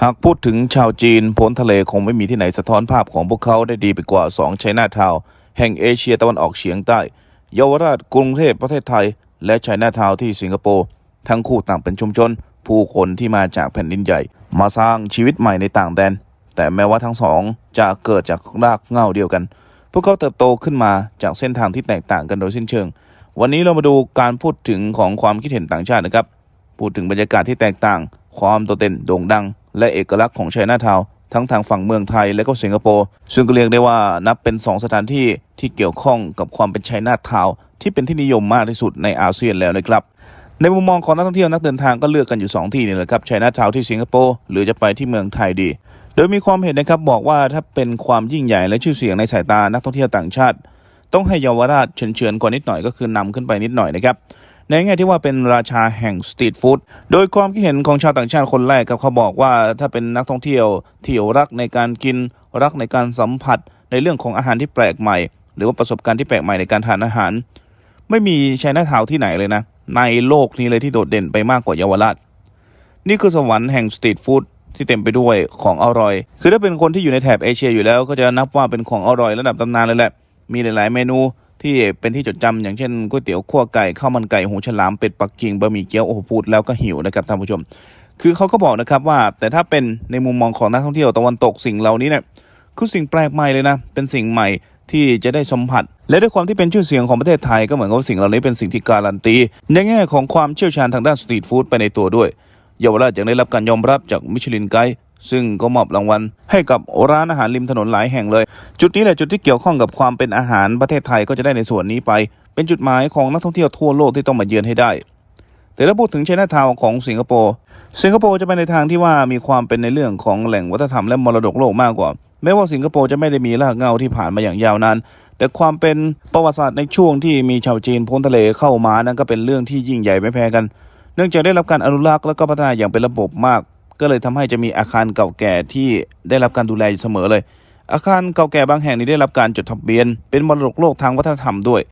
หากพูดถึงชาวจีนพ้นทะเลคงไม่มีที่ไหนสะท้อนภาพของพวกเขาได้ดีไปกว่า2ไชน่าทาวแห่งเอเชียตะวันออกเฉียงใต้ เยาวราชกรุงเทพประเทศไทย และไชน่าทาวที่สิงคโปร์ทั้งคู่ต่างเป็นชุมชน ผู้คนที่มาจากแผ่นดินใหญ่ มาสร้างชีวิตใหม่ในต่างแดน แต่แม้ว่าทั้งสองจะเกิดจากรากเหง้าเดียวกัน พวกเขาเติบโตขึ้นมาจากเส้นทางที่แตกต่างกันโดยสิ้นเชิง วันนี้เรามาดูการพูดถึงของความคิดเห็นต่างชาตินะครับ พูดถึงบรรยากาศที่แตกต่าง ความโดดเด่นโด่งดัง และเอกลักษณ์ของไชน่าทาวน์ทั้งทางฝั่งเมืองไทยและก็สิงคโปร์ซึ่งก็เรียกได้ว่านับเป็น 2 สถานที่ที่เกี่ยวข้องกับความเป็นไชน่าทาวน์ที่เป็นที่นิยมมากที่สุดในอาเซียนแล้วนะครับในมุมมองของนักท่องเที่ยวนักเดินทางก็เลือกกันอยู่ 2 ที่นี่แหละครับไชน่าทาวน์ที่สิงคโปร์หรือจะไปที่เมืองไทยดี โดยมีความเห็นนะครับบอกว่าถ้าเป็นความยิ่งใหญ่และชื่อเสียงในสายตานักท่องเที่ยวต่างชาติ ต้องให้เยาวราชเฉือนๆกว่านิดหน่อยก็คือนำขึ้นไปนิดหน่อยนะครับ ในแง่ที่ว่าเป็นราชาแห่งสตรีทฟู้ดโดยความคิดเห็นของชาวต่างชาติคนแรกครับเขาบอกว่าถ้าเป็นนักท่องเที่ยวที่รักในการกินรักในการสัมผัสในเรื่องของอาหารที่แปลกใหม่ หรือว่าประสบการณ์ที่แปลกใหม่ในการทานอาหาร ไม่มีไชน่าทาว์ที่ไหนเลยนะ ในโลกนี้เลยที่โดดเด่นไปมากกว่าเยาวราชนี่คือสวรรค์แห่งสตรีทฟู้ดที่เต็มไปด้วยของอร่อย คือถ้าเป็นคนที่อยู่ในแถบเอเชียอยู่แล้วก็จะนับว่าเป็นของอร่อยระดับตำนานเลยแหละ มีหลาย ๆ เมนู ที่เป็นที่จดจำอย่างเช่นก๋วยเตี๋ยวขั่วไก่ข้าวมันไก่หูฉลามเป็ดปักกิ่งบะหมี่เกี๊ยวโอ้โหพูดแล้วก็หิวนะครับท่านผู้ชม คือเขาก็บอกนะครับว่า แต่ถ้าเป็นในมุมมองของนักท่องเที่ยวตะวันตกสิ่งเหล่านี้เนี่ยคือสิ่งแปลกใหม่เลยนะเป็นสิ่งใหม่ที่จะได้สัมผัส และด้วยความที่เป็นชื่อเสียงของประเทศไทยก็เหมือนกับสิ่งเหล่านี้เป็นสิ่งที่การันตีในแง่ของความเชี่ยวชาญทางด้านสตรีทฟู้ดไปในตัวด้วยเยาวราชยังได้รับการยอมรับจากมิชลินไกด์ ซึ่งก็มอบรางวัลให้กับร้านอาหารริมถนนหลายแห่งเลย จุดนี้แหละจุดที่เกี่ยวข้องกับความเป็นอาหารประเทศไทยก็จะได้ในส่วนนี้ไป เป็นจุดหมายของนักท่องเที่ยวทั่วโลกที่ต้องมาเยือนให้ได้ แต่ถ้าพูดถึงไชน่าทาวของสิงคโปร์สิงคโปร์จะไปในทางที่ว่ามีความเป็นในเรื่องของแหล่งวัฒนธรรมและมรดกโลกมากกว่าแม้ว่าสิงคโปร์จะไม่ได้มีรากเหง้าที่ผ่านมาอย่างยาวนานแต่ความเป็นประวัติศาสตร์ในช่วงที่มีชาวจีนพ้นทะเลเข้ามานั้นก็เป็นเรื่องที่ยิ่งใหญ่ไม่แพ้กัน เนื่องจากได้รับการอนุรักษ์และก็พัฒนาอย่างเป็นระบบมาก ก็เลยทำให้จะมีอาคารเก่าแก่ที่ได้รับการดูแลอยู่เสมอเลย อาคารเก่าแก่บางแห่งนี้ได้รับการจดทะเบียน เป็นมรดกโลกทางวัฒนธรรมด้วย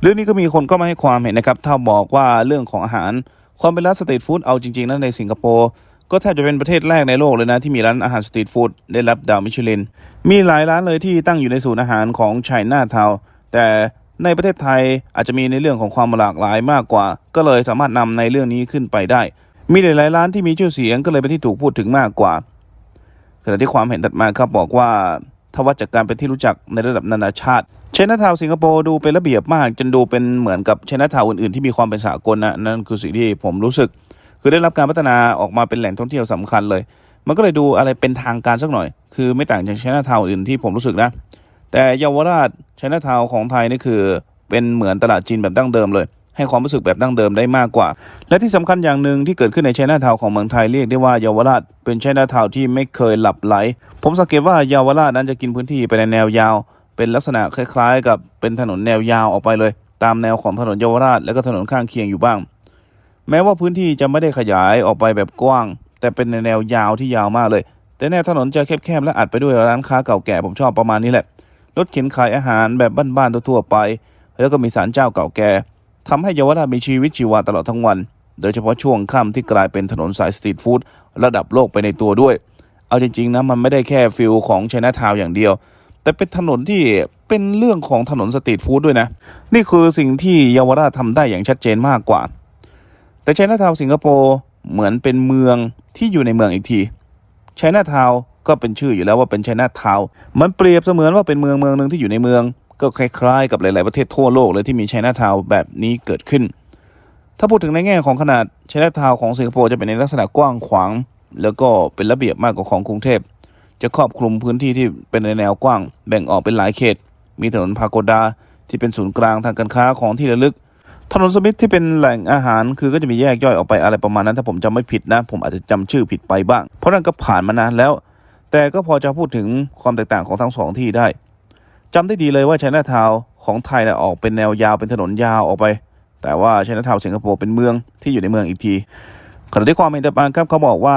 เรื่องนี้ก็มีคนก็มาให้ความเห็นนะครับ ถ้าบอกว่าเรื่องของอาหาร ความเป็นร้านสตรีทฟู้ดเอาจริงๆนั้นในสิงคโปร์ก็แทบจะเป็นประเทศแรกในโลกเลยนะ ที่มีร้านอาหารสตรีทฟู้ดได้รับดาวมิชลิน มีหลายร้านเลยที่ตั้งอยู่ในศูนย์อาหารของไชน่าทาวแต่ในประเทศไทยอาจจะมีในเรื่องของความหลากหลายมากกว่า ก็เลยสามารถนำในเรื่องนี้ขึ้นไปได้ มีหลายๆร้านที่มีชื่อเสียงก็เลยเป็นที่ถูกพูดถึงมากกว่าขณะที่ความเห็นถัดมาครับบอกว่าถ้าวัดจากการเป็นที่รู้จักในระดับนานาชาติไชน่าทาวสิงคโปร์ดูเป็นระเบียบมาก จนดูเป็นเหมือนกับไชน่าทาวอื่นๆที่มีความเป็นสากลนะนั่นคือสิ่งที่ผมรู้สึก คือได้รับการพัฒนาออกมาเป็นแหล่งท่องเที่ยวสำคัญเลย มันก็เลยดูอะไรเป็นทางการสักหน่อย คือไม่ต่างจากไชน่าทาวอื่นที่ผมรู้สึกนะ แต่เยาวราชไชน่าทาวของไทยนี่คือเป็นเหมือนตลาดจีนแบบดั้งเดิมเลย ให้ความรู้สึกแบบดั้งเดิมได้มากกว่า และที่สำคัญอย่างหนึ่งที่เกิดขึ้นในไชน่าทาวของเมืองไทยเรียกได้ว่าเยาวราชเป็นไชน่าทาวที่ไม่เคยหลับไหล ผมสังเกตว่าเยาวราชนั้นจะกินพื้นที่ไปในแนวยาว เป็นลักษณะคล้ายๆ กับเป็นถนนแนวยาวออกไปเลย ตามแนวของถนนเยาวราชและก็ถนนข้างเคียงอยู่บ้าง แม้ว่าพื้นที่จะไม่ได้ขยายออกไปแบบกว้าง แต่เป็นในแนวยาวที่ยาวมากเลย แต่แนวถนนจะแคบๆและอัดไปด้วยร้านค้าเก่าแก่ผมชอบประมาณนี้แหละรถเข็นขายอาหารแบบบ้านๆทั่วๆไป แล้วก็มีศาลเจ้าเก่าแก่ ทำให้เยาวราชมีชีวิตชีวาตลอดทั้งวัน โดยเฉพาะช่วงค่ำที่กลายเป็นถนนสายสตรีทฟู้ดระดับโลกไปในตัวด้วย เอาจริงๆนะมันไม่ได้แค่ฟิลของไชน่าทาวอย่างเดียว แต่เป็นถนนที่เป็นเรื่องของถนนสตรีทฟู้ดด้วยนะ นี่คือสิ่งที่เยาวราชทำได้อย่างชัดเจนมากกว่า แต่ไชน่าทาวสิงคโปร์เหมือนเป็นเมืองที่อยู่ในเมืองอีกทีไชน่าทาวก็เป็นชื่ออยู่แล้วว่าเป็นไชน่าทาวมันเปรียบเสมือนว่าเป็นเมืองเมืองหนึ่งที่อยู่ในเมือง ก็คล้ายๆ กับหลาย ๆ ประเทศทั่วโลกเลยที่มีไชน่าทาวน์แบบนี้เกิดขึ้น ถ้าพูดถึงในแง่ของขนาดไชน่าทาวน์ของสิงคโปร์จะเป็นในลักษณะกว้างขวาง แล้วก็เป็นระเบียบมากกว่าของกรุงเทพ จะครอบคลุมพื้นที่ที่เป็นในแนวกว้าง แบ่งออกเป็นหลายเขต มีถนนพาโกดาที่เป็นศูนย์กลางทางการค้าของที่ระลึก ถนนสมิธที่เป็นแหล่งอาหาร คือก็จะมีแยกย่อยออกไปอะไรประมาณนั้น ถ้าผมจำไม่ผิดนะ ผมอาจจะจำชื่อผิดไปบ้าง เพราะนั่นก็ผ่านมานานแล้ว แต่ก็พอจะพูดถึงความแตกต่างของทั้งสองที่ได้ จำได้ดีเลยว่าไชน่าทาวของไทยเนี่ยออกเป็นแนวยาวเป็นถนนยาวออกไป แต่ว่าไชน่าทาวสิงคโปร์เป็นเมืองที่อยู่ในเมืองอีกทีขณะที่ความเห็นต่างครับเขาบอกว่า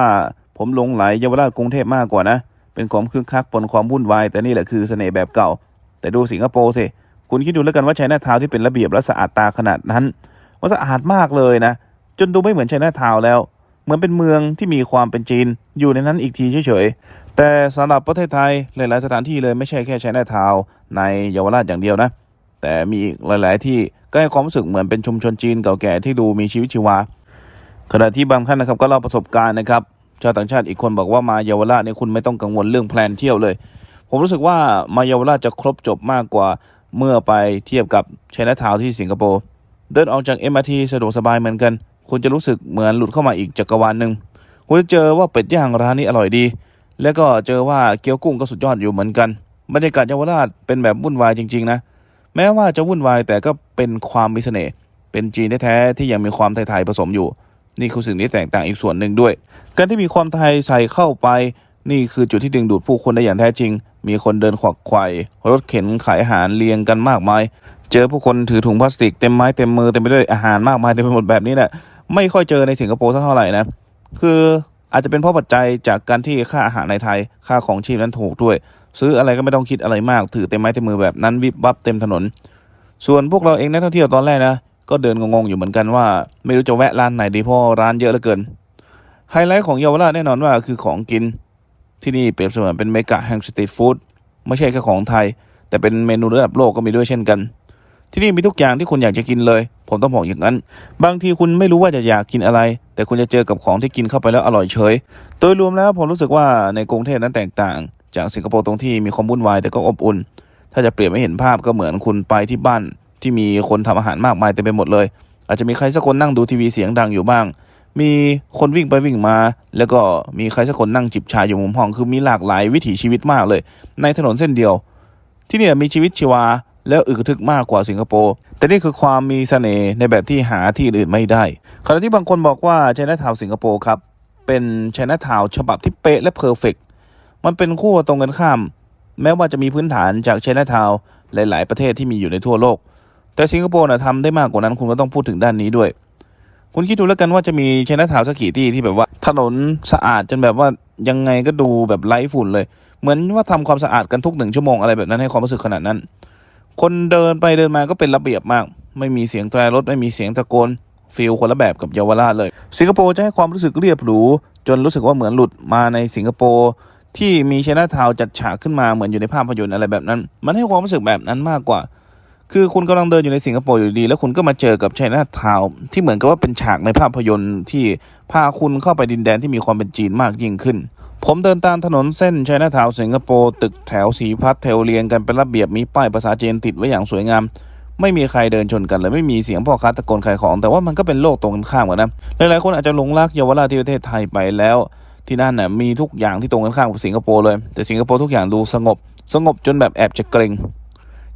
ผมลงไหลเยาวราชกรุงเทพมากกว่านะเป็นความคึกคักปนความวุ่นวายแต่นี่แหละคือเสน่ห์แบบเก่า แต่ดูสิงคโปร์สิคุณคิดดูแล้วกันว่าไชน่าทาวที่เป็นระเบียบและสะอาดตาขนาดนั้นมันสะอาดมากเลยนะ จนดูไม่เหมือนไชน่าทาวแล้ว เหมือนเป็นเมืองที่มีความเป็นจีนอยู่ในนั้นอีกทีเฉยๆ แต่สำหรับประเทศไทยหลาย ๆ สถานที่เลยไม่ใช่แค่ใช้หน้าทาวในเยาวราชอย่างเดียวนะ แต่มีอีกหลาย ๆ ที่ก็ให้ความรู้สึกเหมือนเป็นชุมชนจีนเก่าแก่ที่ดูมีชีวิตชีวา ขณะที่บางท่านนะครับก็เล่าประสบการณ์นะครับชาวต่างชาติอีกคนบอกว่ามาเยาวราชเนี่ยคุณไม่ต้องกังวลเรื่องแพลนเที่ยวเลย ผมรู้สึกว่ามาเยาวราชจะครบจบมากกว่าเมื่อไปเทียบกับไชน่าทาวที่สิงคโปร์เดินออกจาก MRT สะดวกสบายเหมือนกัน คุณจะรู้สึกเหมือนหลุดเข้ามาอีกจักรวาลหนึ่งคุณจะเจอว่าเป็ดย่างร้านนี้อร่อยดี แล้วก็เจอว่าเกี๊ยวกุ้งก็สุดยอดอยู่เหมือนกัน บรรยากาศเยาวราชเป็นแบบวุ่นวายจริง ๆ นะ แม้ว่าจะวุ่นวายแต่ก็เป็นความมีเสน่ห์ เป็นจีนแท้ๆที่ยังมีความไทยๆผสมอยู่ นี่คือสิ่งที่แตกต่างอีกส่วนหนึ่งด้วย การที่มีความไทยใส่เข้าไป นี่คือจุดที่ดึงดูดผู้คนได้อย่างแท้จริง มีคนเดินขวักไขว่รถเข็นขายอาหารเรียงกันมากมาย เจอผู้คนถือถุงพลาสติกเต็มไม้เต็มมือเต็มไปด้วยอาหารมากมายเต็มไปหมดแบบนี้เนี่ยไม่ค่อยเจอในสิงคโปร์สักเท่าไหร่นะ คือ อาจจะเป็นเพราะปัจจัยจากการที่ค่าอาหารในไทย ค่าของชีพนั้นถูกด้วย ซื้ออะไรก็ไม่ต้องคิดอะไรมาก ถือเต็มไม้เต็มมือแบบนั้นวิบวับเต็มถนน ส่วนพวกเราเองนักท่องเที่ยวตอนแรกนะ ก็เดินงงๆอยู่เหมือนกันว่า ไม่รู้จะแวะร้านไหนดีเพราะร้านเยอะเหลือเกิน ไฮไลท์ของเยาวราชแน่นอนว่าคือของกิน ที่นี่เปรียบเสมือนเป็นเมกะแห่งสตรีทฟู้ดไม่ใช่แค่ของไทย แต่เป็นเมนูระดับโลกก็มีด้วยเช่นกัน ที่นี่มีทุกอย่างที่คุณอยากจะกินเลย ผมต้องบอกอย่างนั้น บางทีคุณไม่รู้ว่าจะอยากกินอะไร แต่คุณจะเจอกับของที่กินเข้าไปแล้วอร่อยเฉย โดยรวมแล้วผมรู้สึกว่าในกรุงเทพนั้นแตกต่าง จากสิงคโปร์ตรงที่มีความวุ่นวายแต่ก็อบอุ่น ถ้าจะเปรียบให้เห็นภาพก็เหมือนคุณไปที่บ้านที่มีคนทำอาหารมากมายเต็มไปหมดเลย อาจจะมีใครสักคนนั่งดูทีวีเสียงดังอยู่บ้าง มีคนวิ่งไปวิ่งมา แล้วก็มีใครสักคนนั่งจิบชาอยู่มุมห้อง คือมีหลากหลายวิถีชีวิตมากเลย ในถนนเส้นเดียว ที่นี่มีชีวิตชีวา แล้วอึกทึกมากกว่าสิงคโปร์ แต่นี่คือความมีเสน่ห์ในแบบที่หาที่อื่นไม่ได้ ขณะที่บางคนบอกว่าไชน่าทาวสิงคโปร์ครับ เป็นไชน่าทาวฉบับที่เป๊ะและเพอร์เฟกมันเป็นขั้วตรงกันข้าม แม้ว่าจะมีพื้นฐานจากไชน่าทาวหลาย ๆ ประเทศที่มีอยู่ในทั่วโลก แต่สิงคโปร์นะทำได้มากกว่านั้นคุณก็ต้องพูดถึงด้านนี้ด้วย คุณคิดดูแล้วกันว่าจะมีไชน่าทาวสักกี่ที่ที่แบบว่า ถนนสะอาดจนแบบว่ายังไงก็ดูแบบไร้ฝุ่นเลย เหมือนว่าทำความสะอาดกันทุกหนึ่งชั่วโมงอะไรแบบนั้นให้ความรู้สึกขนาดนั้น คนเดินไปเดินมาก็เป็นระเบียบมาก ไม่มีเสียงแตรรถไม่มีเสียงตะโกนฟีลคนละแบบกับเยาวราชเลย สิงคโปร์จะให้ความรู้สึกเรียบหรูจนรู้สึกว่าเหมือนหลุดมาในสิงคโปร์ที่มีชนะทาวจัดฉากขึ้นมาเหมือนอยู่ในภาพยนตร์อะไรแบบนั้น มันให้ความรู้สึกแบบนั้นมากกว่า คือคุณกำลังเดินอยู่ในสิงคโปร์อยู่ดี แล้วคุณก็มาเจอกับไชน่าทาวที่เหมือนกับว่าเป็นฉากในภาพยนตร์ที่พาคุณเข้าไปดินแดนที่มีความเป็นจีนมากยิ่งขึ้น ผมเดินตามถนนเส้นไชน่าทาวสิงคโปร์ตึกแถวสีพัดแถวเรียงกันเป็นระเบียบมีป้ายภาษาจีนติดไว้อย่างสวยงาม ไม่มีใครเดินชนกันเลยไม่มีเสียงพ่อค้าตะโกนขายของ แต่ว่ามันก็เป็นโลกตรงกันข้ามกันนะหลายๆคนอาจจะหลงรักเยาวราชที่ประเทศไทยไปแล้ว ที่นั่นน่ะมีทุกอย่างที่ตรงกันข้ามกับสิงคโปร์เลย แต่สิงคโปร์ทุกอย่างดูสงบ สงบจนแบบแอบจะเกรง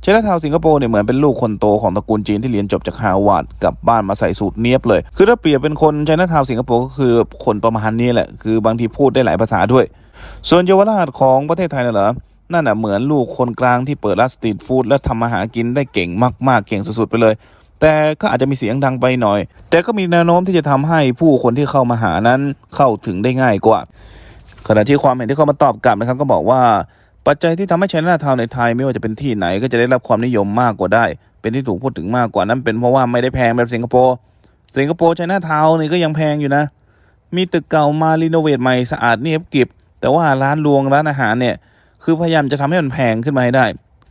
เชนทาวสิงคโปร์เนี่ยเหมือนเป็นลูกคนโตของตระกูลจีนที่เรียนจบจากฮาวาดกลับบ้านมาใส่สูตรเนียบเลย คือถ้าเปรียบเป็นคนเชนทาวสิงคโปร์ก็คือคนประมาณนี้แหละ คือบางทีพูดได้หลายภาษาด้วย ส่วนเยาวราชของประเทศไทยน่ะเหรอนั่นน่ะเหมือนลูกคนกลางที่เปิดร้านสตรีทฟู้ดและทำอาหากินได้เก่งมากๆ เก่งสุดๆไปเลย แต่ก็อาจจะมีเสียงดังไปหน่อย แต่ก็มีแนวโน้มที่จะทำให้ผู้คนที่เข้ามาหานั้นเข้าถึงได้ง่ายกว่า ขณะที่ความเห็นที่เขามาตอบกลับนะครับก็บอกว่า ปัจจัยที่ทำให้ไชน่าทาวในไทยไม่ว่าจะเป็นที่ไหนก็จะได้รับความนิยมมากกว่าได้ เป็นที่ถูกพูดถึงมากกว่านั้นเป็นเพราะว่าไม่ได้แพงแบบสิงคโปร์สิงคโปร์ไชน่าทาวน์นี่ก็ยังแพงอยู่นะ มีตึกเก่ามารีโนเวทใหม่สะอาดเนียบกิบแต่ว่าร้านรวงร้านอาหารเนี่ยคือพยายามจะทำให้มันแพงขึ้นมาให้ได้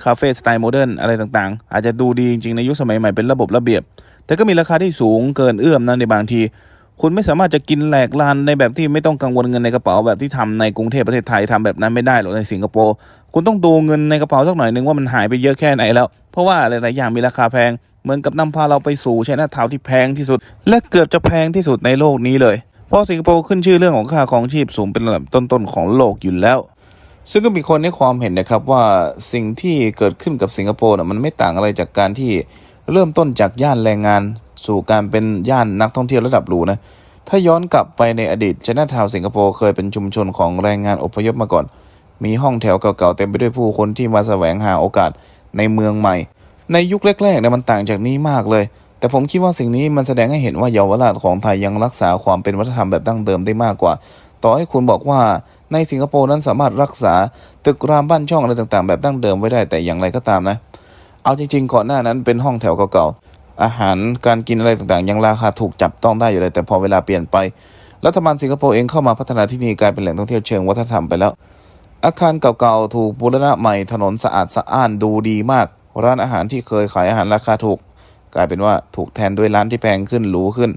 คาเฟ่สไตล์โมเดิร์นอะไรต่างๆ อาจจะดูดีจริงๆในยุคสมัยใหม่เป็นระบบระเบียบ แต่ก็มีราคาที่สูงเกินเอื้อมนะในบางที คุณไม่สามารถจะกินแหลกลานในแบบที่ไม่ต้องกังวลเงินในกระเป๋าแบบที่ทำในกรุงเทพประเทศไทยทำแบบนั้นไม่ได้หรอกในสิงคโปร์คุณต้องดูเงินในกระเป๋าสักหน่อยนึงว่ามันหายไปเยอะแค่ไหนแล้ว เพราะว่าหลายๆอย่างมีราคาแพง เหมือนกับนำพาเราไปสู่ชน่าทาวที่แพงที่สุด และเกือบจะแพงที่สุดในโลกนี้เลย เพราะสิงคโปร์ขึ้นชื่อเรื่องของค่าของชีพสูงเป็นระดับต้นๆของโลกอยู่แล้วซึ่งก็มีคนให้ความเห็นนะครับว่าสิ่งที่เกิดขึ้นกับสิงคโปร์น่ะมันไม่ต่างอะไรจากการที่เริ่มต้นจากย่านแรงงาน สู่การเป็นย่านนักท่องเที่ยวระดับหรูนะ ถ้าย้อนกลับไปในอดีตชนะทาวสิงคโปร์เคยเป็นชุมชนของแรงงานอพยพมาก่อน มีห้องแถวเก่าๆเต็มไปด้วยผู้คนที่มาแสวงหาโอกาสในเมืองใหม่ ในยุคแรกๆเนี่ยมันต่างจากนี้มากเลย แต่ผมคิดว่าสิ่งนี้มันแสดงให้เห็นว่าเยาวราชของไทยยังรักษาความเป็นวัฒนธรรมแบบดั้งเดิมได้มากกว่า ต่อให้คุณบอกว่าในสิงคโปร์นั้นสามารถรักษาตึกรามบ้านช่องอะไรต่างๆ แบบดั้งเดิมไว้ได้แต่อย่างไรก็ตามนะ เอาจริงๆก่อนหน้านั้นเป็นห้องแถวเก่าๆ อาหารการกินอะไรต่างๆ ยังราคาถูกจับต้องได้อยู่เลย แต่พอเวลาเปลี่ยนไป รัฐบาลสิงคโปร์เองเข้ามาพัฒนาที่นี่กลายเป็นแหล่งท่องเที่ยวเชิงวัฒนธรรมไปแล้ว อาคารเก่าๆถูกบูรณะใหม่ถนนสะอาดสะอ้านดูดีมาก ร้านอาหารที่เคยขายอาหารราคาถูก กลายเป็นว่าถูกแทนด้วยร้านที่แพงขึ้นหรูขึ้น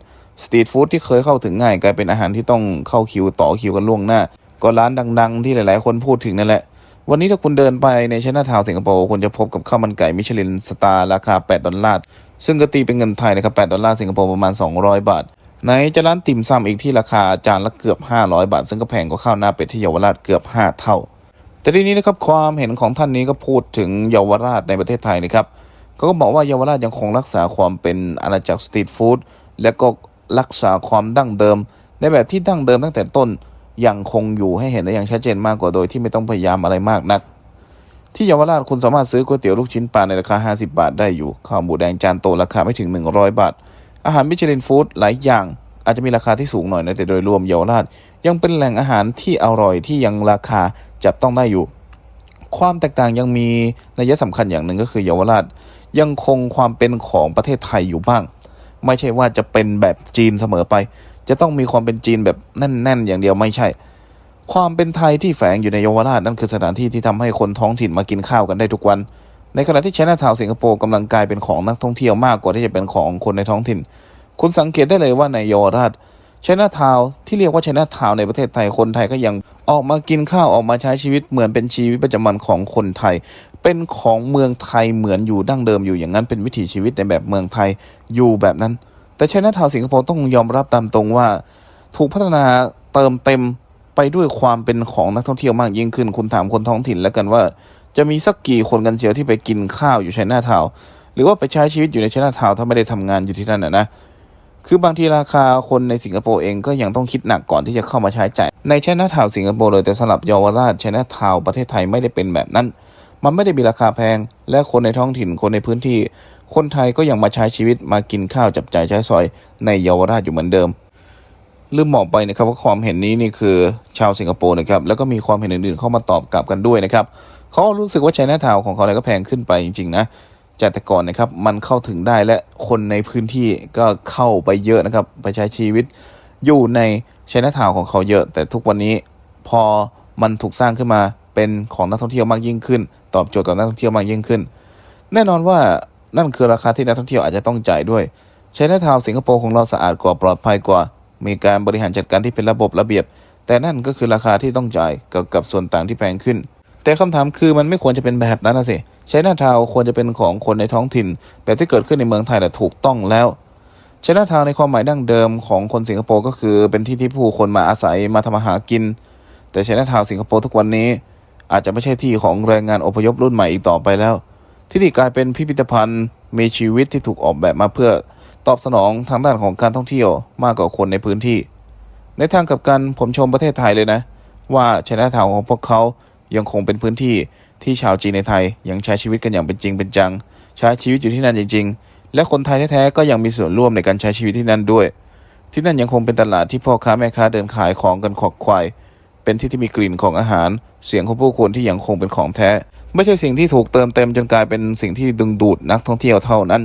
สตรีทฟู้ดที่เคยเข้าถึงง่ายกลายเป็นอาหารที่ต้องเข้าคิวต่อคิวกันล่วงหน้า ก็ร้านดัง ๆ ที่หลายๆ คนพูดถึงนั่นแหละ วันนี้ถ้าคุณเดินไปในชนะทาวสิงคโปร์คุณจะพบกับข้าวมันไก่มิชลินสตาร์ราคา 8 ดอลลาร์ ซึ่งก็ตีเป็นเงินไทยนะครับ 8 ดอลลาร์สิงคโปร์ประมาณ 200 บาทไหนจะร้านติ่มซำอีกที่ราคาจานละเกือบ 500 บาท ซึ่งก็แพงกว่าข้าวหน้าเป็ดที่เยาวราชเกือบ 5 เท่า แต่ทีนี้นะครับความเห็นของท่านนี้ก็พูดถึงเยาวราชในประเทศไทยนะครับเขาก็บอกว่าเยาวราชยังคงรักษาความเป็นอาณาจักรสตรีทฟู้ดและก็รักษาความดั้งเดิม ในแบบที่ดั้งเดิมตั้งแต่ต้น ยังคงอยู่ให้เห็นได้อย่างชัดเจนมากกว่าโดยที่ไม่ต้องพยายามอะไรมากนัก ที่เยาวราชคุณสามารถซื้อก๋วยเตี๋ยวลูกชิ้นปลาในราคา 50 บาทได้อยู่ข้าวหมูแดงจานโตราคาไม่ถึง 100 บาท อาหารมิชลินฟู้ดหลายอย่างอาจจะมีราคาที่สูงหน่อยนะแต่โดยรวมเยาวราช ยังเป็นแหล่งอาหารที่อร่อยที่ยังราคาจับต้องได้อยู่ ความแตกต่างยังมีนัยสำคัญอย่างหนึ่งก็คือเยาวราช ยังคงความเป็นของประเทศไทยอยู่บ้าง ไม่ใช่ว่าจะเป็นแบบจีนเสมอไป จะต้องมีความเป็นจีนแบบแน่น ๆ อย่างเดียวไม่ใช่ ความเป็นไทยที่แฝงอยู่ในเยาวราชนั่นคือสถานที่ที่ทำให้คนท้องถิ่นมากินข้าวกันได้ทุกวัน ในขณะที่ China Town สิงคโปร์กำลังกลายเป็นของนักท่องเที่ยวมากกว่าที่จะเป็นของคนในท้องถิ่น คุณสังเกตได้เลยว่าในเยาวราช China Town ที่เรียกว่า China Town ในประเทศไทยคนไทยก็ยังออกมากินข้าวออกมาใช้ชีวิตเหมือนเป็นชีวิตประจำวันของคนไทย เป็นของเมืองไทยเหมือนอยู่ดั้งเดิมอยู่อย่างนั้นเป็นวิถีชีวิตในแบบเมืองไทยอยู่แบบนั้น แต่ China Town สิงคโปร์ต้องยอมรับตามตรงว่า ถูกพัฒนาเติมเต็มไปด้วยความเป็นของนักท่องเที่ยวมากยิ่งขึ้น คุณถามคนท้องถิ่นแล้วกันว่า จะมีสักกี่คนกันเชียวที่ไปกินข้าวอยู่ชัยนาทาวหรือว่าไปใช้ชีวิตอยู่ในชัยนาทาวถ้าไม่ได้ทำงานอยู่ที่นั่นนะนะคือบางทีราคาคนในสิงคโปร์เองก็ยังต้องคิดหนักก่อนที่จะเข้ามาใช้จ่ายในชัยนาทาวสิงคโปร์เลยแต่สำหรับเยาวราชชัยนาทาวประเทศไทยไม่ได้เป็นแบบนั้น มันไม่ได้มีราคาแพง และคนในท้องถิ่นคนในพื้นที่ คนไทยก็ยังมาใช้ชีวิตมากินข้าวจับจ่ายใช้สอยในเยาวราชอยู่เหมือนเดิมลืมบอกไปนะครับว่าความเห็นนี้นี่คือชาวสิงคโปร์นะครับแล้วก็มีความเห็นอื่นๆเข้ามาตอบกลับกันด้วยนะครับเขารู้สึกว่า China Town ของเขาเนี่ยก็แพงขึ้นไปจริงๆนะจากแต่ก่อนนะครับมันเข้าถึงได้และคนในพื้นที่ก็เข้าไปเยอะนะครับไปใช้ชีวิตอยู่ใน China Town ของเขาเยอะ แต่ทุกวันนี้พอมันถูกสร้างขึ้นมาเป็นของนักท่องเที่ยวมากยิ่งขึ้น ตอบโจทย์กับนักท่องเที่ยวมากยิ่งขึ้น แน่นอนว่า นั่นคือราคาที่นักท่องเที่ยวอาจจะต้องจ่ายด้วยใช้นาทาวสิงคโปร์ของเราสะอาดกว่าปลอดภัยกว่า มีการบริหารจัดการที่เป็นระบบระเบียบ แต่นั่นก็คือราคาที่ต้องจ่ายกับกับส่วนต่างที่แพงขึ้น แต่คำถามคือมันไม่ควรจะเป็นแบบนั้นนะสิใช้หน้าทาวควรจะเป็นของคนในท้องถิ่น แบบที่เกิดขึ้นในเมืองไทยแต่ถูกต้องแล้วใช้หน้าทาวในความหมายดั้งเดิมของคนสิงคโปร์ก็คือเป็นที่ที่ผู้คนมาอาศัยมาทำมาหากิน แต่ใช้หน้าทาวสิงคโปร์ทุกวันนี้ อาจจะไม่ใช่ที่ของแรงงานอพยพรุ่นใหม่อีกต่อไปแล้ว ที่นี่กลายเป็นพิพิธภัณฑ์มีชีวิตที่ถูกออกแบบมาเพื่อตอบสนองทางด้านของการท่องเที่ยวมากกว่าคนในพื้นที่ ในทางกับกันผมชมประเทศไทยเลยนะ ว่าชนะทาวของพวกเขายังคงเป็นพื้นที่ที่ชาวจีนในไทยยังใช้ชีวิตกันอย่างเป็นจริงเป็นจัง ใช้ชีวิตอยู่ที่นั่นจริง ๆ และคนไทยแท้ๆก็ยังมีส่วนร่วมในการใช้ชีวิตที่นั่นด้วย ที่นั่นยังคงเป็นตลาดที่พ่อค้าแม่ค้าเดินขายของกันขอกควาย เป็นที่ที่มีกลิ่นของอาหาร เสียงของผู้คนที่ยังคงเป็นของแท้ ไม่ใช่สิ่งที่ถูกเติมเต็มจนกลายเป็นสิ่งที่ดึงดูดนักท่องเที่ยวเท่านั้น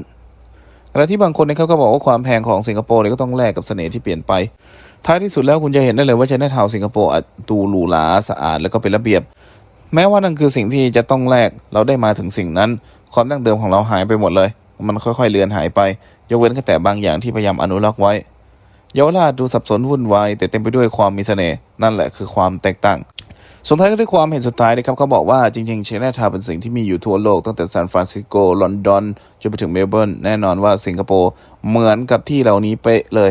ขณะที่บางคนนะครับก็บอกว่าความแพงของสิงคโปร์เนี่ยก็ต้องแลกกับเสน่ห์ที่เปลี่ยนไป ท้ายที่สุดแล้วคุณจะเห็นได้เลยว่าชไนทาวสิงคโปร์ดูหรูหราสะอาดแล้วก็เป็นระเบียบ แม้ว่านั่นคือสิ่งที่จะต้องแลกเราได้มาถึงสิ่งนั้น ความดั้งเดิมของเราหายไปหมดเลย มันค่อยๆเลือนหายไป ยกเว้นแค่แต่บางอย่างที่พยายามอนุรักษ์ไว้ เยาวราชดูสับสนวุ่นวายแต่เต็มไปด้วยความมีเสน่ห์นั่นแหละคือความแตกต่างสุดท้ายก็ด้วยความเห็นสุดท้ายนะครับเขาบอกว่าจริงๆ c h i n a t o w n เป็นสิ่งที่มีอยู่ทั่วโลกตั้งแต่ซานฟรานซิสโก ลอนดอนจนไปถึงเมลเบิร์นแน่นอนว่าสิงคโปร์เหมือนกับที่เหล่านี้เป๊ะเลย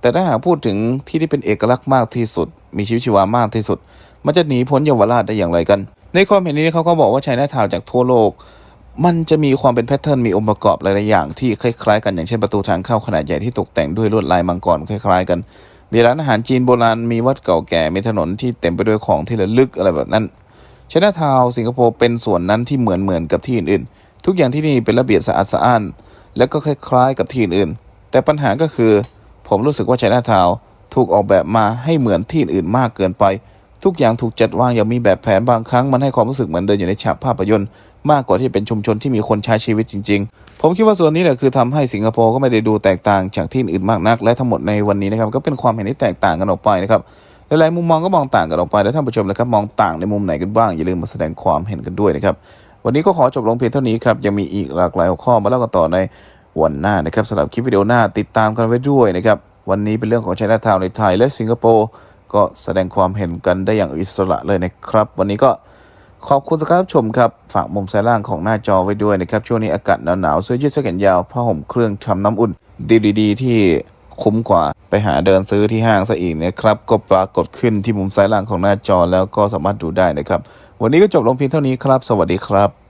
แต่ถ้าหากพูดถึงที่ที่เป็นเอกลักษณ์มากที่สุด มีชีวิตชีวามากที่สุด มันจะหนีพ้นเยาวราชได้อย่างไรกัน ในความเห็นนี้เขาก็บอกว่าชัยนาทาวจากทั่วโลก มันจะมีความเป็นแพทเทิร์นมีองค์ประกอบหลายๆอย่างที่คล้ายๆกันอย่างเช่นประตูทางเข้าขนาดใหญ่ที่ตกแต่งด้วยลวดลายมังกรคล้ายๆ กันมีร้านอาหารจีนโบราณมีวัดเก่าแก่มีถนนที่เต็มไปด้วยของที่ระลึกอะไรแบบนั้นชนะทาวสิงคโปร์เป็นส่วนนั้นที่เหมือนเหมือนกับที่อื่นๆ ทุกอย่างที่นี่เป็นระเบียบสะอาดสะอ้าน และก็คล้ายๆกับที่อื่นๆ แต่ปัญหาก็คือ ผมรู้สึกว่าชนะทาวถูกออกแบบมาให้เหมือนที่อื่นมากเกินไป ทุกอย่างถูกจัดวางอย่างมีแบบแผนบางครั้งมันให้ความรู้สึกเหมือนเดินอยู่ในฉากภาพยนตร์ มากกว่าที่เป็นชุมชนที่มีคนใช้ชีวิตจริง ๆ ผมคิดว่าส่วนนี้แหละคือทำให้สิงคโปร์ก็ไม่ได้ดูแตกต่างจากที่อื่นมากนัก และทั้งหมดในวันนี้นะครับก็เป็นความเห็นที่แตกต่างกันออกไปนะครับหลายๆมุมมองก็มองต่างกันออกไปแล้วท่านผู้ชมนะครับมองต่างในมุมไหนกันบ้างอย่าลืมมาแสดงความเห็นกันด้วยนะครับวันนี้ก็ขอจบลงเพียงเท่านี้ครับยังมีอีกหลากหลายหัวข้อมาเล่ากันต่อในวันหน้านะครับสำหรับคลิปวิดีโอหน้าติดตามกันไว้ด้วยนะครับวันนี้เป็นเรื่องของ China Town ในไทยและสิงคโปร์ก็แสดงความเห็นกันได้อย่างอิสระเลยนะครับ วันนี้ก็ ขอบคุณสำหรับชมครับ ฝากมุมซ้ายล่างของหน้าจอไว้ด้วยนะครับ ช่วงนี้อากาศหนาวๆเสื้อยืดเสื้อแขนยาวผ้าห่มเครื่องทำน้ำอุ่น ดีๆ ที่คุ้มกว่าไปหาเดินซื้อที่ห้างซะอีกนะครับ ก็ปรากฏขึ้นที่มุมซ้ายล่างของหน้าจอแล้วก็สามารถดูได้นะครับ วันนี้ก็จบลงเพียงเท่านี้ครับ สวัสดีครับ